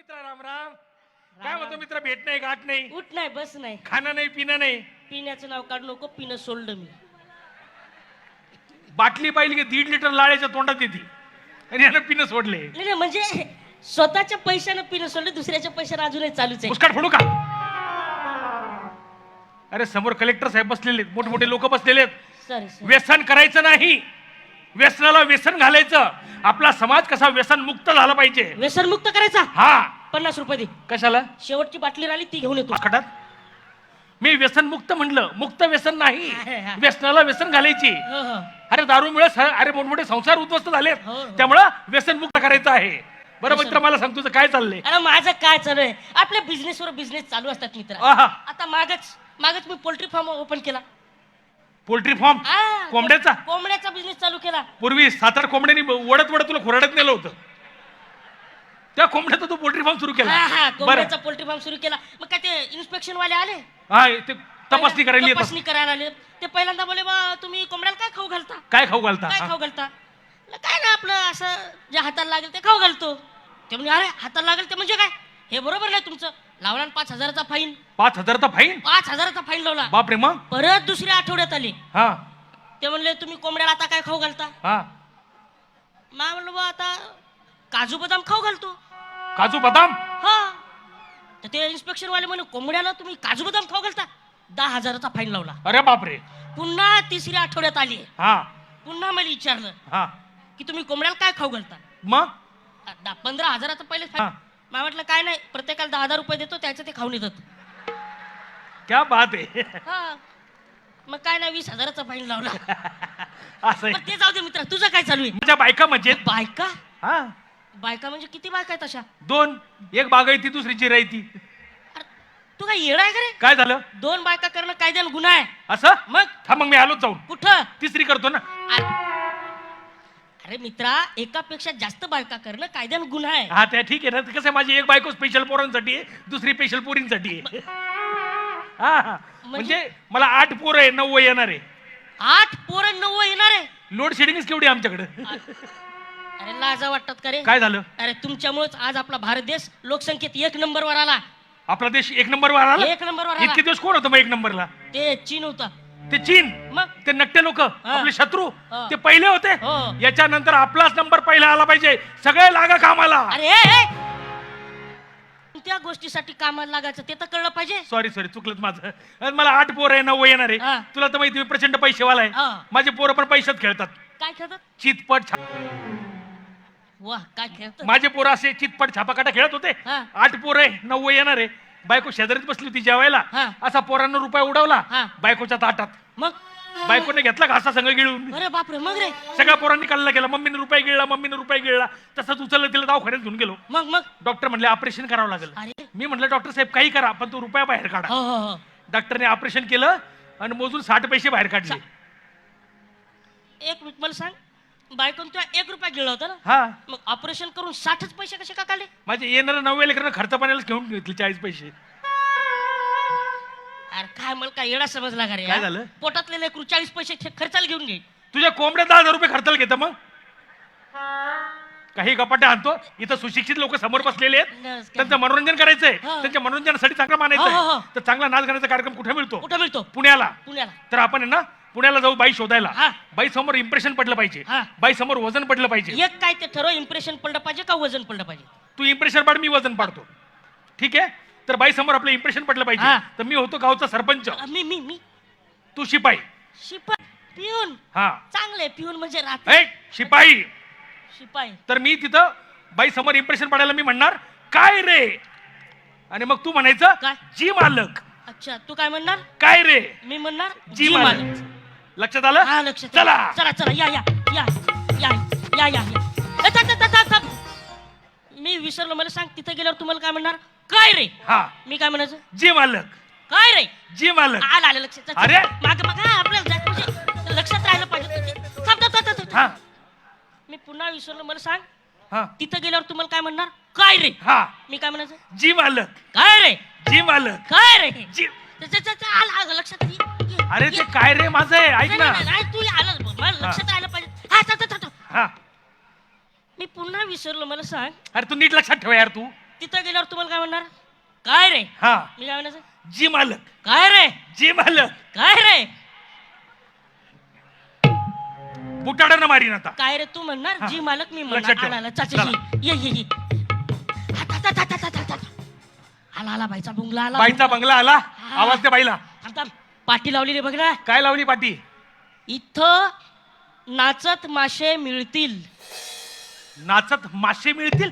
मित्र राम राम. काय म्हणतो मित्र भेट नाही गाठ नाही? उठ नाही बस नाही. खाणं नाही पिणं नाही? पिण्याचं नाव काढू नको पिणं सोडलं मी. बाटली पाहिली की दीड लिटर लाळ्याच्या तोंडात येते. आणि यानं पिणं सोडले. नाही नाही, म्हणजे स्वतःच्या पैशानं पिणं सोडलं दुसऱ्याच्या पैशानं अजूनही चालूच आहे. मुस्काट फोडू का? अरे समोर कलेक्टर साहेब बसलेले आहेत, मोठमोठे लोक बसलेले आहेत. सॉरी सॉरी व्यसन करायचं नाही. व्यसनाला व्यसन घालायचं. आपला समाज कसा व्यसन मुक्त झाला पाहिजे. व्यसन मुक्त करायचा? हा. पन्नास रुपये दे. कशाला? शेवटची बाटली राहिली ती घेऊन येतो. खटात? मी व्यसन मुक्त म्हणलं. मुक्त व्यसन नाही. व्यसनाला व्यसन घालायची. हो, हो. अरे दारूमुळे स- अरे मोठमोठे संसार उद्ध्वस्त झालेत. हो, हो. त्यामुळं व्यसन मुक्त करायचं आहे. बरं मित्र मला सांग तुझं काय चाललंय? अरे माझं काय चालू आहे? आपल्या बिझनेस वर बिझनेस चालू असतात मित्र. आहा आता मागच मागच मी पोल्ट्री फार्म ओपन केला. Poultry farm? हा, कोंबड्याचा? कोंबड्याचा बिझनेस चालू केला. पूर्वी सात आठ कोंबड्यांनी वडत वडत तुला खुराड्यात नेलं होतं. त्या कोंबड्याचा तू पोल्ट्री फार्म सुरू केला. हा हा कोंबड्याचा पोल्ट्री फार्म सुरू केला. मग काय ते इन्स्पेक्शन वाले आले? हा ते तपासणी करायला येतात तपासणी करायला आले. ते पहिल्यांदा बोले बा तुम्ही कोंबड्याला काय खाऊ घालता? काय खाऊ घालता? काय हा. खाऊ घालता? म्हणलं, काय ना आपलं असं जे हाताला लागेल ते खाऊ घालतो. ते म्हणजे अरे हाताला लागेल ते म्हणजे काय? हे बरोबर नाही तुमचं. लावला ना पाच हजाराचा फाईन पाच हजारचा फाईन पाच हजाराचा फाईन लावला. बापरे मग? परत दुसऱ्या आठवड्यात आले. हा. ते म्हणले तुम्ही कोंबड्याला आता काय खाऊ घालता? हा. मा म्हणलं बा आता काजू बदाम खाऊ घालतो. काजू बदाम? हा. तर ते इन्स्पेक्शन वाले म्हणे कोंबड्याला तुम्ही काजू बदाम खाऊ घालता? दहा हजाराचा फाईन लावला. अरे बापरे. पुन्हा तिसऱ्या आठवड्यात आली. हा. पुन्हा मला विचारलं हा. की तुम्ही कोंबड्याला काय खाऊ घालता? मग? दहा पंधरा हजाराचं पहिले हा. मला म्हटलं काय नाही प्रत्येकाला दहा हजार रुपये देतो त्याचं ते खाऊन येतात. क्या बात आहे. हा. मग काय नाही वीस हजाराचा फाईन लावला. असं आहे. ते जाऊ दे मित्र तुझं काय चालू आहे? माझ्या बायका मजेत बायका? हा. बायका म्हणजे किती बायका आहेत अशा? दोन एक बागायती दुसरी जिरायती अरे, तू काय येडा आहे का रे? काय झालं? दोन बायका करणं कायद्यानं गुन्हा आहे. असं? मग? थांब मग मी आलोच जाऊन. कुठं? तिसरी करतो ना. अरे अरे मित्रा एकापेक्षा जास्त बायका करणं कायद्यानं गुन्हा आहे. हा त्या ठीक आहे. ना कसं आहे, माझी एक बायको स्पेशल पोरांसाठी आहे दुसरी स्पेशल पोरींसाठी आहे. हा हा. म्हणजे? मला आठ पोरं आहे नऊ येणार आहे. आठ पोरं नऊ येणार आहे? लोड शेडिंगच केवढी आहे आमच्याकडे? अरे लाजा वाटतात का रे? काय झालं? अरे तुमच्यामुळेच आज आपला भारत देश लोकसंख्येत एक नंबरवर आला. आपला देश एक नंबरवर आला? एक नंबरवर आला. इतके दिवस कोण होतं मग एक नंबरला? ते चीन होता. ते चीन मग? ते नकटे लोक आपले शत्रू हा. ते पहिले होते. हो. याच्यानंतर आपलाच नंबर पहिला आला पाहिजे. सगळे लागा कामाला. अरे ए, गोष्टीसाठी कामाला लागायचं ते तर कळलं पाहिजे. सॉरी सॉरी चुकलं माझं. अरे मला आठ पोर आहे नऊ येणार हा. आहे तुला तर माहिती मी प्रचंड पैसेवाला हा. आहे माझे पोरं पण पैशात खेळतात. काय खेळतात? चितपट छा- वा काय खेळतात? माझे पोरं असे चितपट छापाकाटा खेळत होते. हा. आठ पोरं आहे नऊ येणार आहे. बायको शेजारीच बसली होती जेवायला. हा. असा पोरांना रुपया उडवला. हा. बायकोच्या ताटात. मग? बायकोने घेतला घासा संघ गिळून? अरे बापरे मग रे? सगळ्या पोरांनी कल्ला केला. मम्मीने रुपये गिळला मम्मीने रुपये गिळला. तसंच उचललं तिला दवाखान्यात घेऊन गेलो. मग मग? डॉक्टर म्हणले ऑपरेशन करावं लागेल. अरे? मी म्हटलं डॉक्टर साहेब काही करा पण तो रुपया बाहेर काढा. हो हो हो. डॉक्टरने ऑपरेशन केलं आणि मोजून साठ पैसे बाहेर काढले. एक मिनिट मला सांग. बायकोन तुला एक रुपया गेला होता ना हा मग ऑपरेशन करून साठच पैसे कसे का काढले माझे येणारं नव्या लेकरांना खर्च पाण्याला घेऊन घेतले चाळीस पैसे अरे काय मला काय येडा समजला का रे काय? झालं? पोटातले लेकरू चाळीस पैसे खे- खर्चाला घेऊन घे तुझ्या कोंबड्या दहा हजार रुपये खर्चाला घेतं मग काही गपाटे आणतो इथं सुशिक्षित लोक समोर बसलेले आहेत नमस्कार. त्यांचं मनोरंजन करायचंय हा. त्यांच्या मनोरंजनासाठी चांगला मानायचं हो, हो, आहे. हो. तर चांगला नाच गाण्याचा कार्यक्रम कुठे मिळतो कुठं मिळतो पुण्याला पुण्याला तर आपण आहे ना पुण्याला जाऊ बाई शोधायला. हा. बाई समोर इम्प्रेशन पडलं पाहिजे. हा. बाई समोर वजन पडलं पाहिजे. एक काय ते ठरव इम्प्रेशन पडलं पाहिजे का वजन पडलं पाहिजे? तू इम्प्रेशन पाड मी वजन पाडतो. ठीक आहे? तर बाई समोर आपलं इम्प्रेशन पडलं हा. पाहिजे तर मी होतो गावचा सरपंच. अ, मी मी मी. तू शिपाई. शिपाई पिऊन. हा. चांगले पिऊन म्हणजे राहत. ए शिपाई. शिपाई. तर मी तिथं बाई समोर इम्प्रेशन पाडायला मी म्हणणार काय रे? आणि मग तू म्हणायचं काय? जी मालक. अच्छा तू काय म्हणणार? काय रे? मी म्हणणार जी मालक. लक्षात आलं? हा लक्षात चला. चला चला या या या या या या या. ए, थांब, थांब, थांब, थांब, थांब. मी विसरलो मला सांग तिथे गेल्यावर तुम्हाला काय म्हणणार? काय रे? हा. मी काय म्हणायचं? जी मालक. काय रे? जी मालक. आलं आलं लक्षात. अरे! माग माग. हा आपल्याला म्हणजे लक्षात राहिलं पाहिजे थांब, थांब, थांब, थांब, थांब. मी पुन्हा विसरलो मला सांग. हा. तिथं गेल्यावर तुम्हाला काय म्हणणार? काय रे? हा. मी काय म्हणायचं? जी मालक. काय रे? जी मालक. काय रे? जी आलं आलं लक्षात ये- अरे ये. ते काय रे माझं आहे? ऐक नाही, ना. नाही, नाही, तू आलं मला लक्षात राहिलं पाहिजे. हा. हा. मी पुन्हा विसरलो मला सांग. अरे तू नीट लक्षात ठेव यार तू. तिथं गेल्यावर तुम्हाला काय म्हणणार? काय रे? हा. मी काय म्हणायचं? जी मालक. काय रे? जी मालक. काय रे? बुटाडानं मारीन आता. काय रे तू म्हणणार? हा. जी मालक मी लक्षात म्हणणार ठेव. आला आला चाचाजी ये. आला आला बाईचा बुंगला आला. बाईचा बंगला आला. आवाज दे बाईला. थांब, थांब. पाटी लावलेली बघ ना. काय लावली पाटी? इथं नाचत मासे मिळतील. नाचत मासे मिळतील?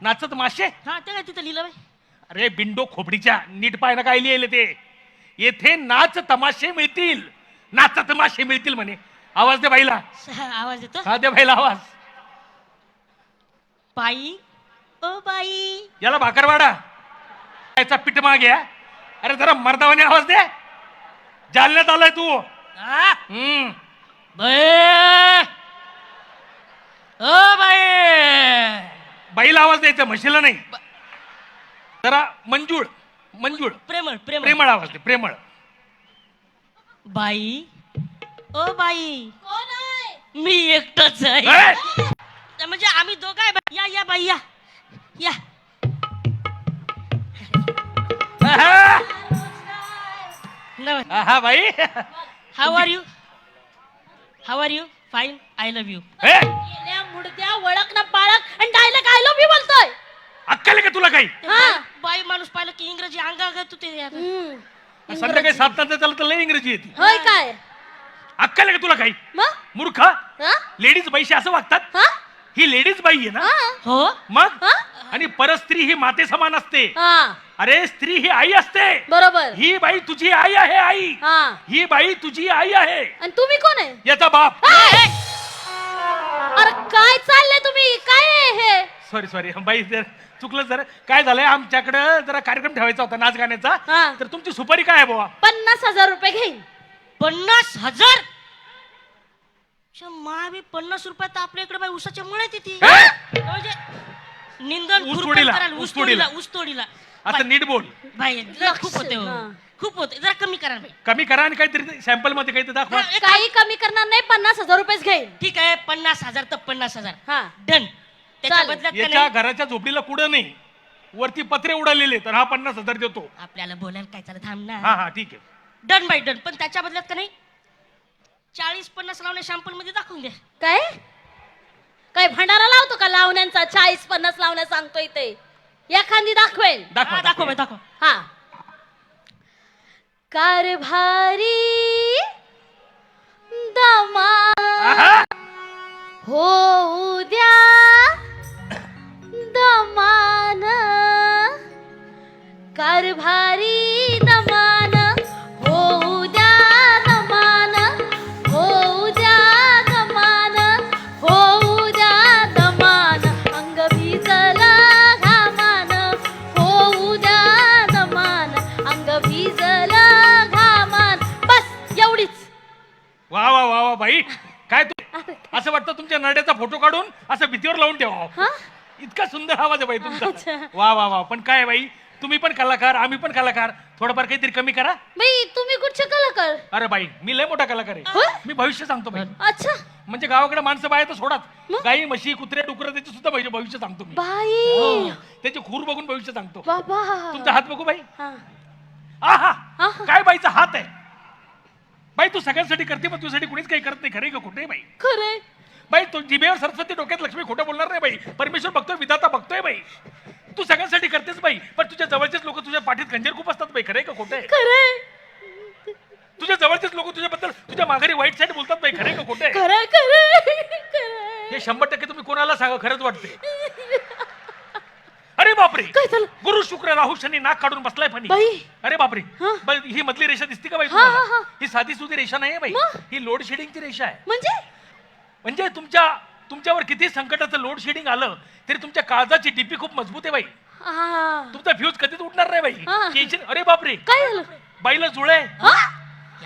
नाचत मासे? हा ते काय तिथं लिहिलं बाई? अरे बिंडो खोपडीच्या नीट पायनं काय लिहिले ते? येथे नाच तमाशे मिळतील. नाचत मासे मिळतील म्हणे. आवाज दे बाईला. स- आवाज येतो? हा दे बाईला आवाज. बाई ओ बाई. याला भाकरवाडा. याचा पीठ मागे हा. अरे जरा मर्दावाने आवाज दे. जालन्यात आलाय तू. हा? हम्म. बाई. O by. बाईला आवाज द्यायचा म्हशीला नाही. जरा मंजूळ मंजूळ. प्रेमळ प्रेमळ. प्रेमळ आवाज दे प्रेमळ. बाई. O by. मी एकटाच आहे. ए! म्हणजे आम्ही दोघं आहे बाई. या या बाई या. या. आहा, बाई. How are you how are you fine I love you मुडद्या ओळख ना पाळक आणि डायलॉग आय लव्ह यू बोलतोय. अक्कल आहे का तुला काही? हा. बाई माणूस पाहिलं की इंग्रजी अंगा तू ते. हम्म. संध्याकाळी सात तास त्याला तर लय इंग्रजी येते. होय काय? अक्कल आहे का तुला काही? मग? मूर्ख? हा? लेडीज बाईशी असं वागतात? हा? ही लेडीज बाई आहे ना? हा? हो. मग? हा? आणि परस्त्री ही माते समान असते. हा. अरे स्त्री ही आई असते. बरोबर. ही बाई तुझी आई आहे आई. हा. ही बाई तुझी आई आहे. आणि तुम्ही कोण आहे? याचा बाप. अरे काय चाललंय तुम्ही? काय आहे हे? सॉरी सॉरी बाई जर चुकलं जर काय झालंय? आमच्याकडं जरा कार्यक्रम ठेवायचा होता नाच गाण्याचा. हा. तर तुमची सुपारी काय आहे बाबा पन्नास हजार रुपये घेईन. पन्नास हजार? महाबी पन्नास रुपयात आपल्या इकडे बाई उसाच्या मुळ्यात येते. हे? म्हणजे निंदन ऊस खुरपण तोडीला, करायला, ऊस ऊस तोडीला तोडीला. ऊस तोडीला. असं नीट बोल. बाई खूप होते हो. हा. खूप होते. जरा कमी करा बाई. कमी करा आणि काहीतरी सॅम्पलमध्ये काहीतरी दाखवा. हा, एक- काही कमी करणार नाही पन्नास हजार रुपयेच घेईन. ठीक आहे पन्नास हजार तर पन्नास हजार. हा. डन. त्याच्या चालेल. बदल्यात का याच्या नाही? घराच्या झोपडीला कुठं नाही. वरती पत्रे उडालेले तर हा पन्नास हजार देतो. आपल्याला बोलायला काय चालत थांब हा ना. हा ठीक आहे. डन बाई डन. पण त्याच्या बदल्यात का नाही? चाळीस पन्नास लावणे शॅम्पलमध्ये दाखवून द्या. काय? काय भंडारा लावतो का लावण्यांचा? चाळीस पन्नास लावण्या सांगतो इथे एखादी दाखवेल. दाखवा दाखव बाई दाखव. हा. कारभारी काढून असं भीतीवर लावून ठेवा हा? इतका सुंदर आवाज आहे बाई अच्छा. तुमचा वा वा वा. पण काय बाई? तुम्ही पण कलाकार आम्ही पण कलाकार. थोडंफार काहीतरी कमी करा. बाई तुम्ही कुठचे कलाकार? अरे बाई मी लय मोठा कलाकार? आहे. मी भविष्य सांगतो बाई. अच्छा. म्हणजे गावाकडे माणसं तर सोडाच. मग? गाई म्हशी कुत्रे डुकर त्याचे सुद्धा भविष्य भविष्य सांगतो मी. बाई! हो. त्याची खूर बघून भविष्य सांगतो. बाबा! तुमचा हात बघू बाई. हा. आहा! आहा. काय बाईचा हात आहे? बाई तू सगळ्यांसाठी करते पण तुझ्यासाठी कुणीच काही करत नाही. खरे का कुठे बाई? खरंय बाई तू जिभेवर सरस्वती डोक्यात लक्ष्मी खोटं बोलणार नाही बाई. परमेश्वर बघतोय विधाता बघतोय बाई. तू सगळ्यांसाठी करतेस बाई पण तुझ्या जवळचेच लोक तुझ्या पाठीत खंजीर खूप असतात बाई. खरे का खोटे खरंय. तुझ्या जवळचेच लोक तुझ्याबद्दल तुझ्या माघारी वाईट साईड बोलतात बाई. खरे का खोटे खरंय हे शंभर टक्के तुम्ही कोणाला सांगा खरंच वाटते अरे बापरे! काय झालं? गुरु शुक्र राहू शनी नाक काढून बसलाय फणी. बाई. अरे बापरे! हा. बाई, ही मधली रेषा दिसते का बाई हा, हा, तुम्हाला? हा. ही. साधी सुधी रेषा नाही बाई. मग? ही लोड शेडिंगची रेषा आहे. म्हणजे? म्हणजे तुमच्या तुमच्यावर किती संकटाचं लोड शेडिंग आलं तरी तुमच्या काळजाची डीपी खूप मजबूत आहे बाई. आ, तुमचा फ्यूज कधीच उठणार नाही बाई. हा. टेन्शन अरे बापरे. काय झालं? बाईला जुळ आहे. हा?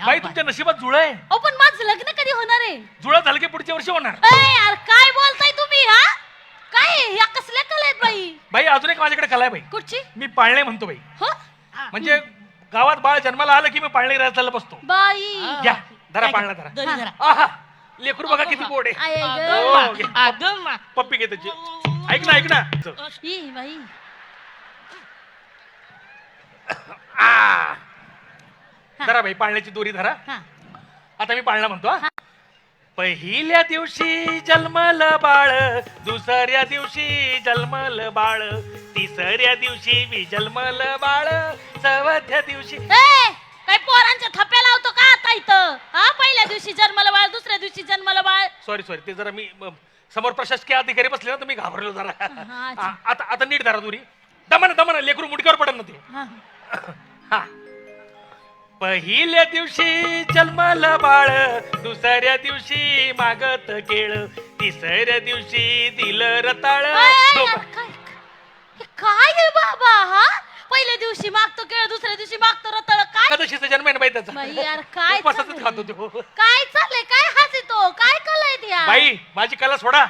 बाई. तुमच्या नशिबात जुळ आहे. अहो पण माझं लग्न कधी होणार आहे? जुळा झालं की पुढच्या वर्षी होणार. ए यार काय बोलताय तुम्ही हा? काय? या कसल्या कला आहेत बाई? बाई अजून एक माझ्याकडे कला आहे बाई. कुठची? मी पाळणे म्हणतो बाई. हो. म्हणजे गावात बाळ जन्माला आलं की मी पाळणे राहायला बसतो. बाई. घ्या धरा पाळणा धरा. आहा. लेकरू बघा किती गोड आहे ग. हो, घे. अगं मा. पप्पी घे त्याची ऐक ना ऐक ना ई बाई आ. धरा बाई पाळण्याची दोरी धरा हा आता मी पाळणा म्हणतो हा. पहिल्या दिवशी जन्मल बाळ दुसऱ्या दिवशी जन्मल बाळ तिसऱ्या दिवशी बी जन्मल बाळ चौथ्या दिवशी ए काय पोरांच्या इथं. हा पहिल्या दिवशी जन्माला बाळ दुसऱ्या दिवशी जन्माला बाळ. सॉरी सॉरी ते जरा मी समोर प्रशासकीय अधिकारी बसले ना तर मी घाबरलो जरा. हा. आ, आता आता नीट धरा दुरी. दमन दमन लेकरू मुडक्यावर पडत ना ते. हा. हा. पहिल्या दिवशी जन्मल बाळ दुसऱ्या दिवशी मागत केळ तिसऱ्या दिवशी दिलं रताळ. काय हे काय आहे बाबा हा? पहिल्या दिवशी मागतो केळ दुसऱ्या दिवशी मागतो रतळ. काय? एकादशीचा जन्म आहे ना बाई यार, काय उपवासातच चाललंय? खातो तो. काय चाललंय? काय हसितो काय कलय ते यार? बाई माझी कला सोडा.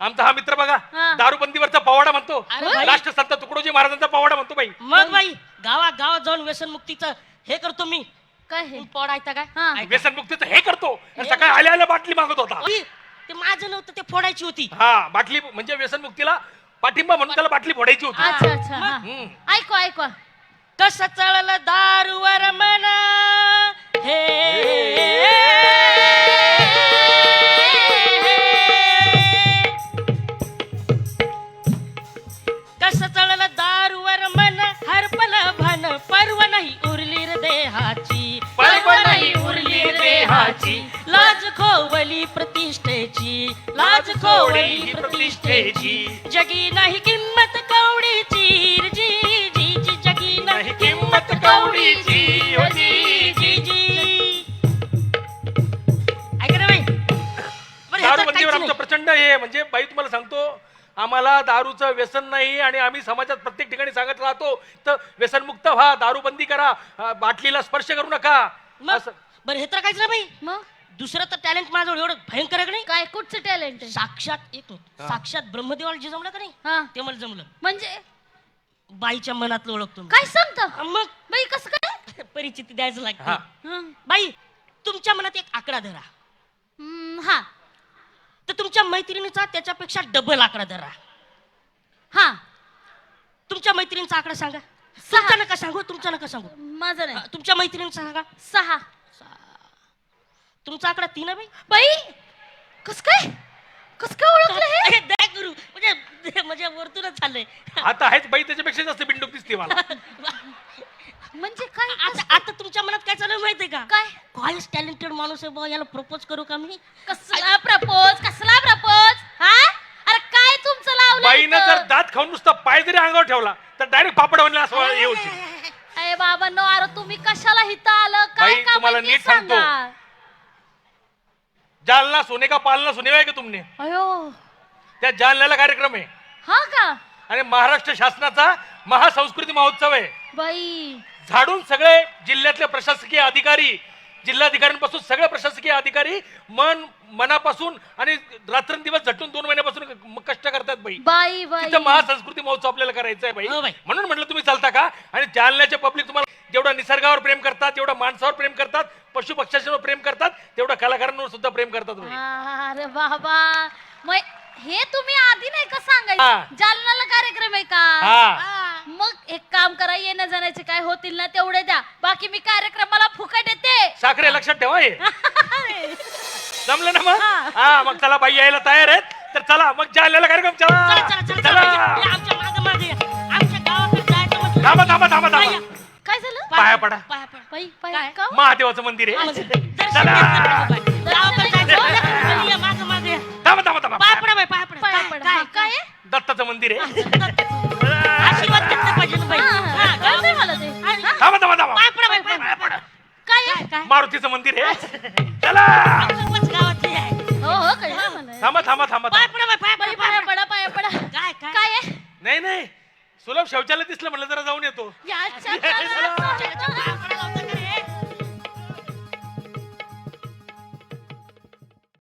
आमचा हा मित्र बघा हा. दारूबंदीवरचा पवाडा म्हणतो. अरे बाई. राष्ट्र संत तुकडोजी महाराजांचा पवाडा म्हणतो बाई. मग बाई गावात गावात जाऊन व्यसनमुक्तीचं हे करतो मी. काय हे? पड ऐकता काय? हा. ऐका. व्यसनमुक्तीचं हे करतो. आणि सकाळी आल्या आल्या बाटली मागत होता. ते माझं नव्हतं ते फोडायची होती. हा बाटली म्हणजे व्यसनमुक्तीला पाठिंबा म्हणून त्याला बाटली फोडायची होती अच्छा अच्छा हा. हम्म. ऐकू ऐकू कसं चळलं दारूवर म्हणा हे खोवली प्रतिष्ठेची लाज खोवली प्रतिष्ठेची. जगी नाही किंमत कवडीची रे जी जी जी जगी नाही किंमत कवडीची हो जी जी जी ऐक ना बाई. बरं, ह्याच्यात दारूबंदीवर काहीच आमचं नाही. प्रचंड हे म्हणजे बाई तुम्हाला सांगतो आम्हाला दारूचं व्यसन नाही आणि आम्ही समाजात प्रत्येक ठिकाणी सांगत राहतो तर व्यसनमुक्त व्हा दारूबंदी करा अं, बाटलीला स्पर्श करू नका. मग? असं. बरं हे तर काहीच नाही बाई. मग? दुसरं तर टॅलेंट माझ्याजवळ एवढं भयंकर आहे का नाही. काय कुठचं टॅलेंट आहे? साक्षात एक मिनिट. हा. साक्षात ब्रह्मदेवाला जे जमलं का नाही हा. ते मला जमलं. म्हणजे? बाईच्या मनातलं ओळखतो मी. काय सांगता? मग? बाई कसं काय? परिचिती द्यायचं हा. लागते. हं. बाई तुमच्या मनात एक आकडा धरा. हं, हा. तर तुमच्या मैत्रिणीचा त्याच्यापेक्षा डबल आकडा धरा. हा. तुमच्या मैत्रिणीचा आकडा सांगा. तुमचा नका सांगू तुमचा नका सांगू. माझं अ, नाही तुमच्या मैत्रिणीचा सांगा. सहा. तुमचा आकडा तीन आहे बाई बाई कस काय? कस काय ओळखलं हे? अरे, दया गुरु म्हणजे म्हणजे वरतूनच झालंय आता आहेच बाई त्याच्यापेक्षा जास्त बिंडूक दिसते मला. म्हणजे काय? आता आता तुमच्या मनात काय चालू आहे माहितीये का? काय? कॉलेज टॅलेंटेड माणूस आहे बा याला प्रपोज करू का मी? कसला प्रपोज कसला प्रपोज हा? अरे काय तुमचं लावलं बाईनं इथं? जर दात खाऊन नुसता पाय जरी अंगावर ठेवला तर डायरेक्ट पापड बनला असं होईल अरे बाबा नो अरे तुम्ही कशाला हिथं आलं? काय बाई, काम तुम्हाला आहे ते नीट सांगतो. सांगा. जालना सोने का पालना सुने आहे का तुमने? अयो। त्या जालन्याला कार्यक्रम आहे. हा का? आणि महाराष्ट्र शासनाचा महासंस्कृती महोत्सव आहे. बाई. झाडून सगळे जिल्ह्यातले प्रशासकीय अधिकारी जिल्हाधिकाऱ्यांपासून सगळे प्रशासकीय अधिकारी मन मनापासून आणि रात्रंदिवस झटून दोन महिन्यापासून क- कष्ट करतात बाई. बाई बाई. तिथं महासंस्कृती महोत्सव आपल्याला करायचा आहे हो बाई. बाई. म्हणून म्हटलं तुम्ही चालता का? आणि जालन्याचे पब्लिक तुम्हाला जेवढं निसर्गावर प्रेम करतात जेवढं माणसावर प्रेम करतात पशु पक्ष्यांवर प्रेम करतात तेवढं कलाकारांवर सुद्धा प्रेम करतात अरे बाबा मग हे तुम्ही आधी नाही का हा. सांगायचं जालनाला कार्यक्रम आहे का? हा. मग एक काम करा येण्या जाण्याचे काय होतील ना तेवढे द्या. बाकी मी कार्यक्रमाला फुकट येते साखरे लक्षात ठेवा हे. जमलं ना मग? हा. हा मग चला बाई यायला तयार आहेत. तर चला मग जालन्याला कार्यक्रम चला. चला म्हटलं थांबा थांबा थांबा. थांबा. पाया पडा. पाया? का महादेवाचं मंदिर आहे. दर्शन घ्या, चला दर्शन घ्या. गावाकडे जायचं म्हटलं, चला या, मागे मागे या. थांबा थांबा थांबा. पाया पडा बाई पाया पडा. पाया काय- पडा. काय हा, काय? आहे? दत्ताचं मंदिर. आहे आशीर्वाद घेतलं पाहिजे ना बाई. हा, हा, हा, कळतंय मला ते आणि- हा, थांबा थांबा थांबा. पाया पडा बाई पाया पाया पडा. पडा. काय? काय आहे? काय? मारुतीचं मंदिर आहे. चला. खूपच गावातली आहे. हो हो कळलं मला थांबा थांबा थांबा पाया बाई पडा पाया पाया पडा पाया पडा पडा. काय काय काय आहे नाही नाही सुलभ शौचालय दिसलं म्हटलं जरा जाऊन येतो.